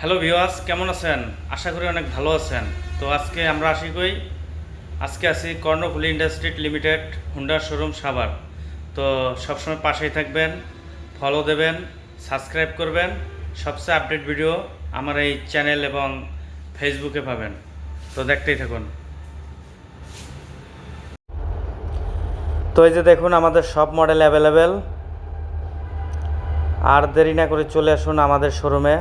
Hello ভিওয়াস কেমন আছেন? আশা করি অনেক ভালো আছেন। তো আজকে আমরা আসি কই? আজকে আছি কর্ণফুলি ইন্ডাস্ট্রি লিমিটেড, হুন্ডার শোরুম সাভার। তো সবসময় পাশেই থাকবেন ফলো দেবেন সাবস্ক্রাইব করবেন। সবচেয়ে আপডেট ভিডিও আমার এই চ্যানেল এবং ফেসবুকে পাবেন। তো দেখতেই থাকুন। তো এই যে দেখুন, আমাদের সব মডেল অ্যাভেলেবেল আর দেরি না করে চলে আসুন আমাদের শোরুমে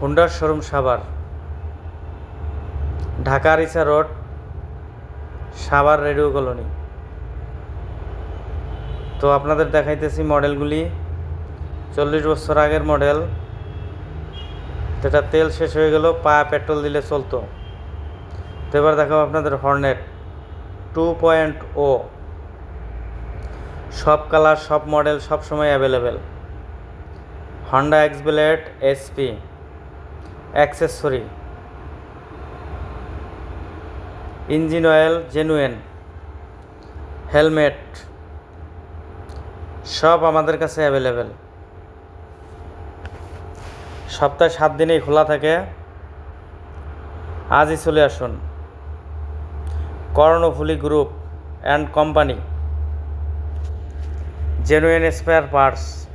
হুন্ডার শোরুম সাভার, ঢাকা রিসা রোড, সাভার রেডিও কলোনি। তো আপনাদের দেখাইতেছি মডেলগুলি। চল্লিশ বছর আগের মডেল। যেটা তেল শেষ হয়ে গেল, পা পেট্রোল দিলে চলতো। তো এবার দেখাবো আপনাদের হর্নেট টু পয়েন্ট ও। সব কালার, সব মডেল সব সময় available. Honda X Blade SP accessory. Engine oil genuine helmet. সব আমাদের কাছে অ্যাভেলেবেল। সপ্তাহে সাত দিনেই খোলা থাকে। আজই চলে আসুন। Karnaphuli group and company. Genuine spare parts.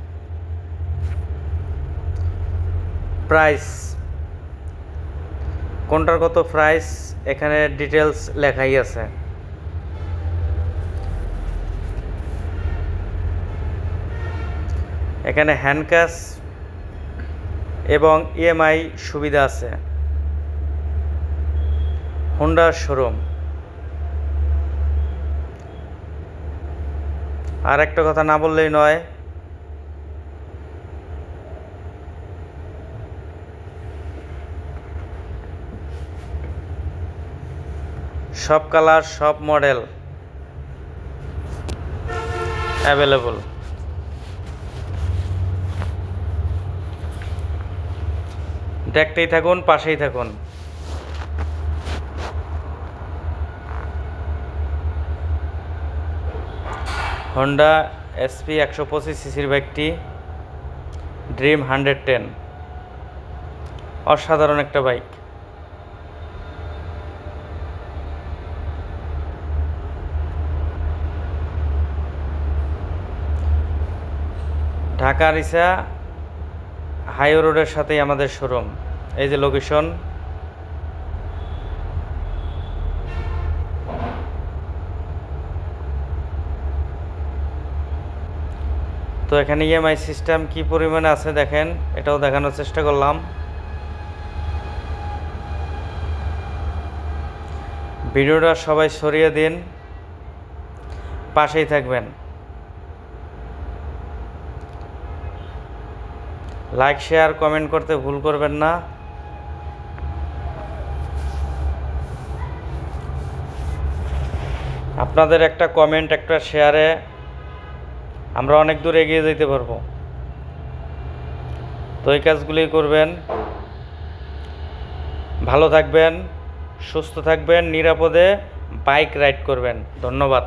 Price কোনটার কত প্রাইস এখানে ডিটেলস লেখাই আছে। এখানে হ্যান্ড ক্যাশ এবং ইএমআই সুবিধা আছে। হোন্ডার শোরুম আর একটা কথা না বললেই নয় সব কালার, সব মডেল অ্যাভেলেবল দেখতেই থাকুন, পাশেই থাকুন। হন্ডা এসপি একশো পঁচিশ সিসির বাইকটি ড্রিম হান্ড্রেড টেন অসাধারণ একটা বাইক। ঢাকা রিসা হাইওয়ে রোডের সাথেই আমাদের শোরুম। এই যে লোকেশন তো এখানে ইএমআই সিস্টেম কি পরিমাণে আছে দেখেন, এটাও দেখানোর চেষ্টা করলাম। ভিডিওটা সবাই সরিয়ে দিন, পাশেই থাকবেন। লাইক শেয়ার কমেন্ট করতে ভুল করবেন না। আপনাদের একটা কমেন্ট একটা শেয়ারে আমরা অনেক দূর এগিয়ে যেতে পারব। তো এই কাজগুলি করবেন। ভালো থাকবেন, সুস্থ থাকবেন, নিরাপদে বাইক রাইড করবেন। ধন্যবাদ।